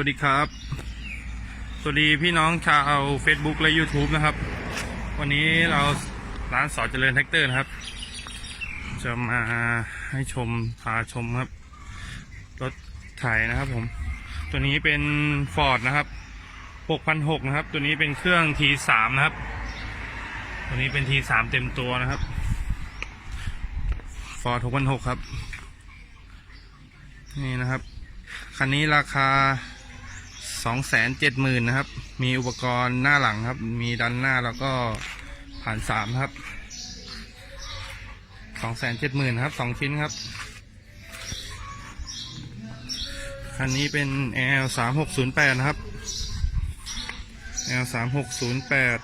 วัสดีครับ สวัสดีพี่น้องชาว Facebook และ YouTube นะครับ วันนี้เราร้านสอเจริญแท็กเตอร์นะครับ จะมาให้ชมพาชมครับ รถไถนะครับผม ตัวนี้เป็น Ford นะครับ6,600นะครับ ตัวนี้เป็นเครื่อง T3 นะครับ ตัวนี้เป็น T3 เต็มตัวนะครับ Ford 6,600ครับ นี่นะครับคันนี้ราคา สองแสนเจ็ดหมื่นนะครับ มีอุปกรณ์หน้าหลังครับ มีดันหน้าแล้วก็ผ่านสามครับสองแสนเจ็ดหมื่นครับสองชิ้นครับคันนี้เป็น L สามหกศูนย์แปดนะครับ L สามหกศูนย์แปด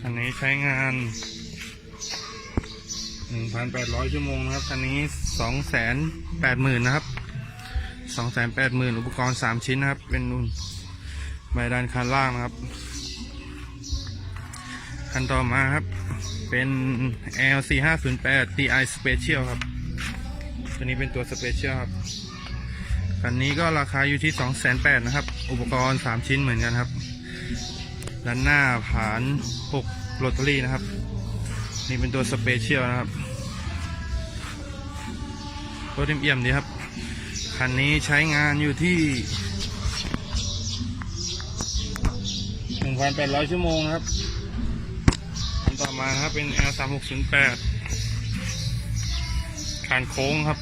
คันนี้ใช้งานหนึ่งพันแปดร้อยชั่วโมงนะครับคันนี้ สองแสนแปดหมื่นนะครับสองแสนแปดหมื่นอุปกรณ์สามชิ้นนะครับ เป็นนุ่นใบด้านคันล่างนะครับ คันต่อมาครับ เป็น L 4 5 0 8 Ti Special ครับ ตัวนี้เป็นตัว Special ครับคันนี้ก็ราคาอยู่ที่2 8 0 0 0นแปดนะครับ อุปกรณ์3ชิ้นเหมือนกันครับด้านหน้าผาน6โรตารี่นะครับ นี่เป็นตัวสเปเชียลนะครับ รถเอี่ยมๆดีครับ คันนี้ใช้งานอยู่ที่ 1,800 ชั่วโมงครับ คันต่อมาครับเป็น L 3 6 0 8คานโค้งครับ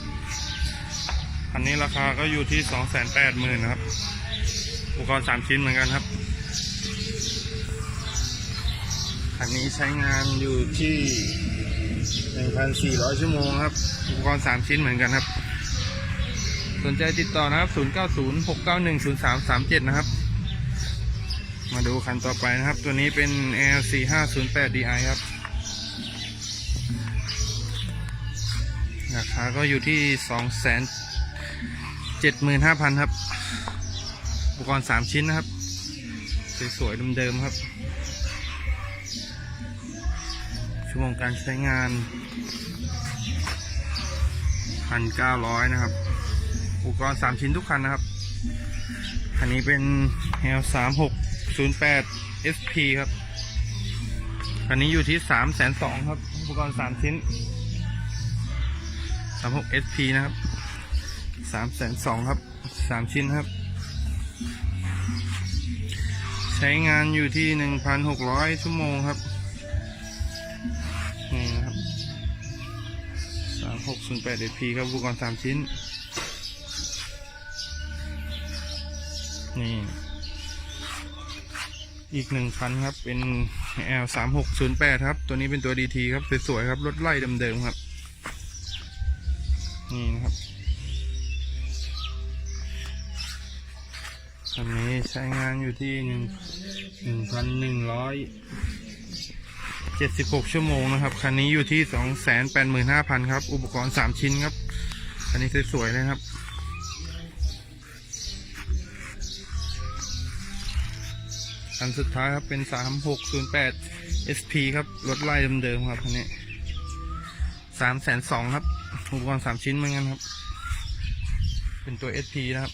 คันนี้ราคาก็อยู่ที่ 280,000ครับอุปกรณ์3ชิ้นเหมือนกันครับ คันนี้ใช้งานอยู่ที่ 1,400 ชั่วโมงครับ อุปกรณ์ 3 ชิ้นเหมือนกันครับ สนใจติดต่อนะครับ 0906910337 นะครับ มาดูคันต่อไปนะครับ ตัวนี้เป็น L4508DI ครับ ราคาก็อยู่ที่ 275,000 ครับ อุปกรณ์ 3 ชิ้นนะครับ สวยๆเดิมๆครับ ชั่วโมงการใช้งาน 1,900 นะครับ อุปกรณ์ 3 ชิ้นทุกคันนะครับ คันนี้เป็น L 3 6 0 8 SP ครับ คันนี้อยู่ที่3 2 0 0 0ครับ อุปกรณ์ 3 ชิ้น 36 SP นะครับ3 2 0 0ครับ 3 ชิ้นครับใช้งานอยู่ที่ 1,600 ชั่วโมงครับ 608 SP ครับอุปกรณ์3ชิ้น นี่ อีกหนึ่งคันครับ เป็น L 3 6 0 8ครับ ตัวนี้เป็นตัว DT ครับ สวยๆครับ รถไล่เดิมๆครับ นี่นะครับคันนี้ใช้งานอยู่ที่หนึ่งหนึ่งพันหนึ่งร้อย 76 ชั่วโมงนะครับ คันนี้อยู่ที่ 285,000 ครับ อุปกรณ์ 3 ชิ้นครับ คันนี้สวยๆเลยครับคันสุดท้ายครับเป็น 3608 SP ครับ รถไล่เดิมๆครับคันนี้ 302,000ครับ อุปกรณ์ 3 ชิ้นเหมือนกันครับ เป็นตัว SP นะครับ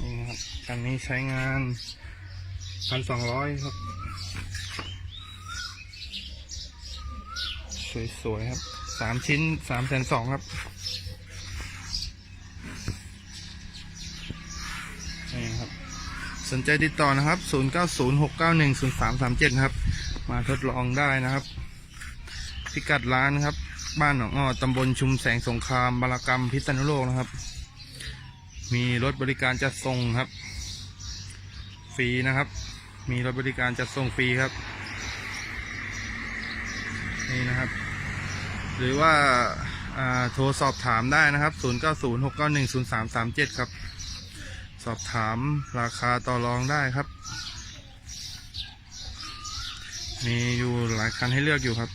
นี่ครับคันนี้ใช้งาน พันสองร้อยครับ สวยๆครับสามชิ้นสามแสนสองครับนี่ครับ สนใจติดต่อนะครับ 0 9 0 6 9 1 0 3 3 7ครับ มาทดลองได้นะครับ พิกัดร้านครับ บ้านหนองอ้อตำบลชุมแสงสงครามบารกรรมพิษณุโลกนะครับ มีรถบริการจัดส่งครับ ฟรีนะครับ มีรถบริการจัดส่งฟรีครับ นี่นะครับ หรือว่าาโทรสอบถามได้นะครับ 0906910337 ครับ สอบถามราคาต่อรองได้ครับ มีอยู่หลายคันให้เลือกอยู่ครับ